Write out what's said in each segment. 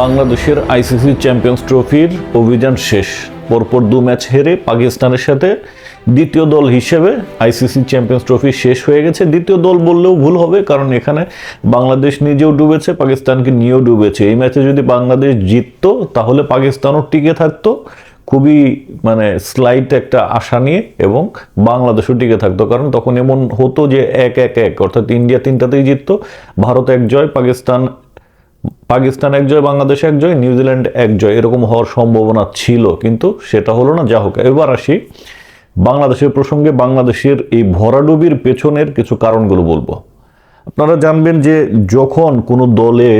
বাংলাদেশের ICC champions ট্রফির অভিযান শেষ। পরপর দু ম্যাচ হেরে পাকিস্তানের সাথে দ্বিতীয় দল হিসেবে আইসিসি চ্যাম্পিয়ন্স ট্রফি শেষ হয়ে গেছে। দ্বিতীয় দল বললেও ভুল হবে, কারণ এখানে বাংলাদেশ নিজেও ডুবেছে, পাকিস্তানকে নিয়েও ডুবেছে। এই ম্যাচে যদি বাংলাদেশ জিততো, তাহলে পাকিস্তানও টিকে থাকতো। খুবই মানে স্লাইট একটা আশা নিয়ে এবং বাংলাদেশও টিকে থাকতো, কারণ তখন এমন হতো যে এক এক এক, অর্থাৎ ইন্ডিয়া তিনটাতেই জিততো, ভারত এক জয়, পাকিস্তান পাকিস্তান এক জয়, বাংলাদেশ এক জয়, নিউজিল্যান্ড এক জয়, এরকম হওয়ার সম্ভাবনা ছিল, কিন্তু সেটা হলো না। যা হোক, এবার আসি বাংলাদেশের প্রসঙ্গে। বাংলাদেশের এই ভরাডুবির পেছনের কিছু কারণগুলো বলব। আপনারা জানবেন যে যখন কোনো দলে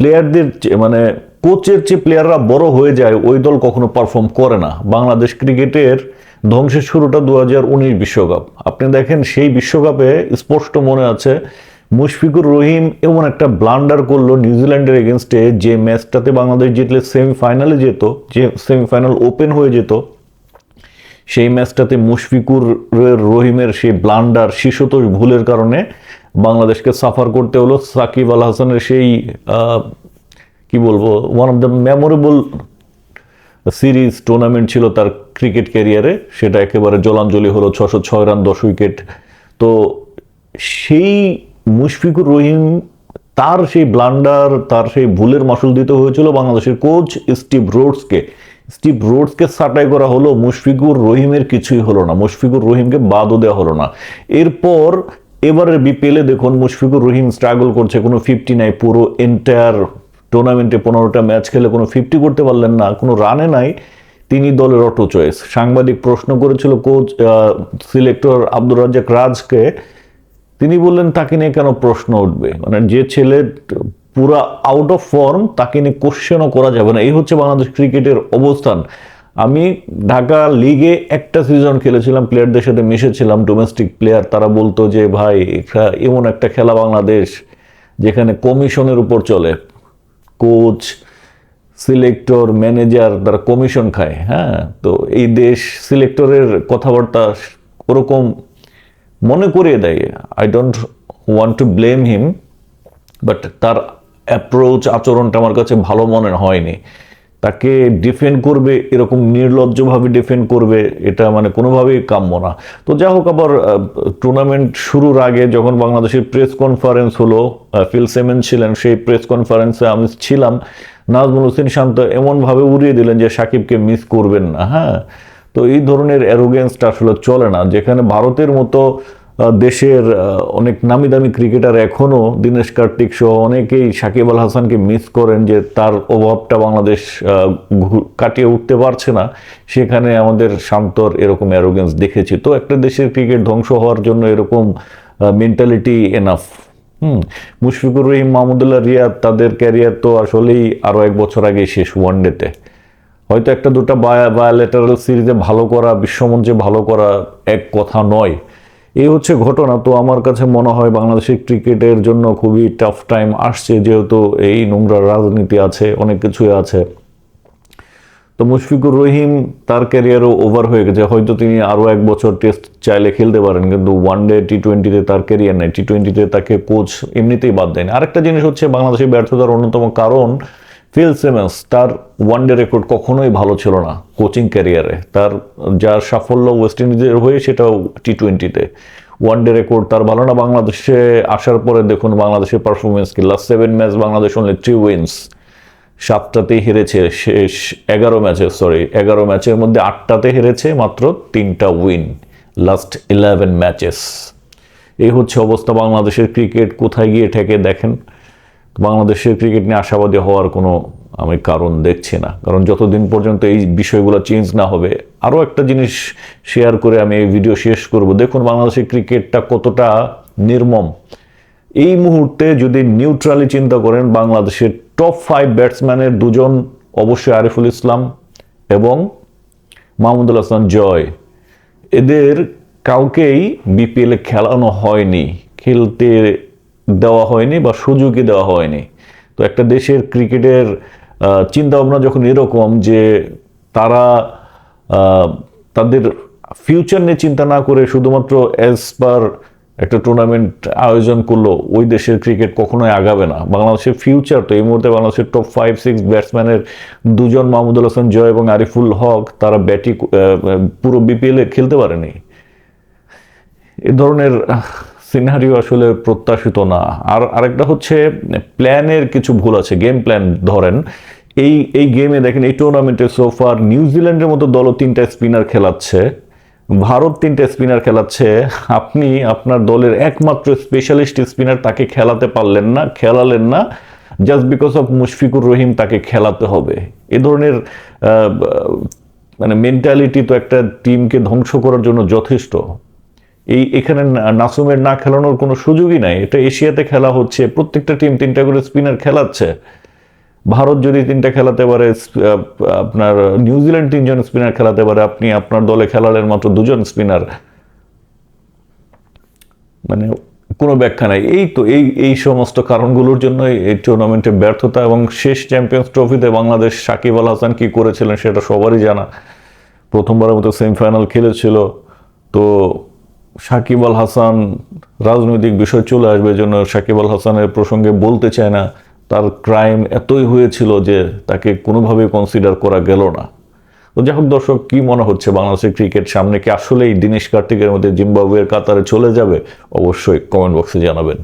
প্লেয়ারদের মানে কোচের চেয়ে প্লেয়াররা বড় হয়ে যায়, ওই দল কখনো পারফর্ম করে না। বাংলাদেশ ক্রিকেটের ধ্বংসের শুরুটা দু বিশ্বকাপ। আপনি দেখেন সেই বিশ্বকাপে স্পষ্ট মনে আছে মুশফিকুর রহিম এমন একটা ব্লান্ডার করল নিউজিল্যান্ডের এগেনস্টে যে ম্যাচটাতে বাংলাদেশ জিতলে সেমিফাইনালে যেত, যে সেমিফাইনাল ওপেন হয়ে যেত, সেই ম্যাচটাতে মুশফিকুর রহিমের সেই ব্লান্ডার শিশুতোষ ভুলের কারণে বাংলাদেশকে সাফার করতে হলো। সাকিব আল হাসানের সেই কি বলব one of the memorable series tournament ছিল তার ক্রিকেট ক্যারিয়ারে সেটা একেবারে জলাঞ্জলি হলো ছশো ছয় রান, দশ উইকেট। তো সেই মুশফিকুর রহিম তার সেই ব্লান্ডার, তার সেই ভুলের মাসুল দিতে হয়েছিল বাংলাদেশের কোচ স্টিভ রোডসকে। স্টিভ রোডসকে সাটাই করা হলো, মুশফিকুর রহিমের কিছুই হলো না, মুশফিকুর রহিমকে বাদও দেওয়া হলো না। এরপর এবারের বিপিএলে দেখুন মুশফিকুর রহিম স্ট্রাগল করছে, কোনো ফিফটি নাই, পুরো এন্টায়ার টুর্নামেন্টে পনেরোটা ম্যাচ খেলে কোনো ফিফটি করতে পারলেন না, কোনো রানে নাই, তিনি দলের অটো চয়েস সাংবাদিক প্রশ্ন করেছিল কোচ সিলেক্টর আব্দুর রাজ্জাক রাজকে তিনি বললেন, তাকে নিয়ে কেন প্রশ্ন উঠবে? মানে যে ছেলে পুরা আউট অফ ফর্ম তাকে নিয়ে কোশ্চেনও করা যাবে না। এই হচ্ছে বাংলাদেশ ক্রিকেটের অবস্থান। আমি ঢাকা লিগে একটা সিজন খেলেছিলাম প্লেয়ারদের সাথে মিশেছিলাম ডোমেস্টিক প্লেয়ার তারা বলতো যে, ভাই এমন একটা খেলা বাংলাদেশ যেখানে কমিশনের উপর চলে। কোচ সিলেক্টর ম্যানেজার তারা কমিশন খায়। হ্যাঁ তো এই দেশ সিলেক্টরের কথাবার্তা ওরকম মনে করিয়ে দেয় I don't want to blame him but তার অ্যাপ্রোচ আচরণটা আমার কাছে ভালো মনে হয়নি। তাকে ডিফেন্ড করবে, এরকম নির্লজ্জভাবে ডিফেন্ড করবে, এটা মানে কোনোভাবেই কাম্য না। তো যা হোক আবার টুর্নামেন্ট শুরুর আগে যখন বাংলাদেশের প্রেস কনফারেন্স হলো ফিল সেমেন ছিলেন, সেই প্রেস কনফারেন্সে আমি ছিলাম। নাজমুল হোসেন শান্ত এমনভাবে উড়িয়ে দিলেন যে সাকিবকে মিস করবেন না হ্যাঁ? তো এই ধরনের অ্যারোগেন্সটা আসলে চলে না। যেখানে ভারতের মতো দেশের অনেক নামি দামি ক্রিকেটার এখনও দীনেশ কার্তিক সহ অনেকেই সাকিব আল হাসানকে মিস করেন যে তার অভাবটা বাংলাদেশ কাটিয়ে উঠতে পারছে না। সেখানে আমাদের শান্তর এরকম অ্যারোগেন্স দেখেছি। তো একটা দেশের ক্রিকেট ধ্বংস হওয়ার জন্য এরকম mentality enough hmm, Mushfiqur Rahim, Mahmudullah Riyad, তাদের ক্যারিয়ার তো আসলেই আরও এক বছর আগে শেষ ওয়ানডেতে হয়তো একটা দুটো বায়োলেটারাল সিরিজে ভালো করা, বিশ্বমঞ্চে ভালো করা এক কথা নয়। এই হচ্ছে ঘটনা। তো আমার কাছে মনে হয় বাংলাদেশের ক্রিকেটের জন্য খুবই টাফ টাইম আসছে, যেহেতু এই নোংরা রাজনীতি আছে, অনেক কিছুই আছে। তো মুশফিকুর রহিম তার ক্যারিয়ারও ওভার হয়ে গেছে। হয়তো তিনি আরও এক বছর টেস্ট চাইলে খেলতে পারেন, কিন্তু ওয়ান ডে টি টোয়েন্টিতে তার ক্যারিয়ার নেই। টি টোয়েন্টিতে তাকে কোচ এমনিতেই বাদ দেয়নি। আরেকটা জিনিস হচ্ছে বাংলাদেশের ব্যর্থতার অন্যতম কারণ ফিল সেমেন্স, তার ওয়ান ডে রেকর্ড কখনোই ভালো ছিল না কোচিং ক্যারিয়ারে তার যার সাফল্য ওয়েস্ট ইন্ডিজের হয়ে সেটাও টি টোয়েন্টিতে ওয়ান ডে রেকর্ড তার ভালো না, বাংলাদেশে আসার পরে দেখুন বাংলাদেশের পারফরমেন্স কি। Last seven match Bangladesh only three wins সাতটাতেই হেরেছে, শেষ এগারো ম্যাচে সরি এগারো ম্যাচের মধ্যে আটটাতে হেরেছে মাত্র তিনটা উইন লাস্ট ইলেভেন ম্যাচেস এই হচ্ছে অবস্থা বাংলাদেশের ক্রিকেট কোথায় গিয়ে ঠেকে দেখেন? বাংলাদেশের ক্রিকেট নিয়ে আশাবাদী হওয়ার কোনো আমি কারণ দেখছি না। কারণ যতদিন পর্যন্ত এই বিষয়গুলো চেঞ্জ না হবে, আরও একটা জিনিস শেয়ার করে আমি এই ভিডিও শেষ করব। দেখুন বাংলাদেশের ক্রিকেটটা কতটা নির্মম। এই মুহূর্তে যদি নিউট্রালি চিন্তা করেন, বাংলাদেশের টপ ফাইভ ব্যাটসম্যানের দুজন অবশ্যই আরিফুল ইসলাম এবং মাহমুদুল হাসান জয়। এদের কাউকেই বিপিএলে খেলানো হয়নি। খেলতে দেওয়া হয়নি বা সুযোগই দেওয়া হয়নি। তো একটা দেশের ক্রিকেটের চিন্তা ভাবনা যখন এরকম যে তারা তাদের ফিউচার নিয়ে চিন্তা না করে শুধুমাত্র অ্যাজ পার একটা টুর্নামেন্ট আয়োজন করল, ওই দেশের ক্রিকেট কখনোই আগাবে না। বাংলাদেশের ফিউচার তো, এই মুহূর্তে বাংলাদেশের টপ ফাইভ সিক্স ব্যাটসম্যানের দুজন মাহমুদুল হাসান, জয় এবং আরিফুল হক, তারা ব্যাটি পুরো বিপিএলে খেলতে পারেনি। এ ধরনের সিনারিও আসলে প্রত্যাশিত না। আর আরেকটা হচ্ছে, প্ল্যানের কিছু ভুল আছে গেম প্ল্যান ধরেন। এই এই গেমে দেখেন, এই টুর্নামেন্টে সোফার নিউজিল্যান্ডের মতো দলও তিনটা স্পিনার খেলাচ্ছে, ভারত তিনটা স্পিনার খেলাচ্ছে, আপনি আপনার দলের একমাত্র স্পেশালিস্ট স্পিনার তাকে খেলাতে পারলেন না, খেলালেন না just because of Mushfiqur Rahim তাকে খেলাতে হবে। এ ধরনের মানে মেন্টালিটি তো একটা টিমকে ধ্বংস করার জন্য যথেষ্ট। এই এখানে নাসুমের না খেলানোর কোনো সুযোগই নাই। এটা এশিয়াতে খেলা হচ্ছে, প্রত্যেকটা টিম তিনটা করে স্পিনার খেলাচ্ছে। ভারত যদি তিনটা খেলাতে পারে আপনার নিউজিল্যান্ড তিনজন স্পিনার খেলাতে পারে, আপনি আপনার দলে খেলালেন মাত্র দুজন স্পিনার। মানে কোনো ব্যাখ্যা নাই। এই তো, এই এই সমস্ত কারণগুলোর জন্য এই টুর্নামেন্টের ব্যর্থতা এবং শেষ চ্যাম্পিয়ন্স ট্রফিতে বাংলাদেশ সাকিব আল হাসান কি করেছিলেন সেটা সবারই জানা। প্রথমবারের মতো সেমিফাইনাল খেলেছিল। তো সাকিব আল হাসান রাজনৈতিক বিষয় চলে আসবে জন্য সাকিব আল হাসানের প্রসঙ্গে বলতে চায় না। তার ক্রাইম এতই হয়েছিল যে তাকে কোনোভাবে কনসিডার করা গেল না। তো যাই হোক দর্শক, কী মনে হচ্ছে বাংলাদেশের ক্রিকেট সামনে কি আসলেই দিনেশ কার্তিকের মধ্যে জিম্বাবুয়ের কাতারে চলে যাবে? অবশ্যই কমেন্ট বক্সে জানাবেন।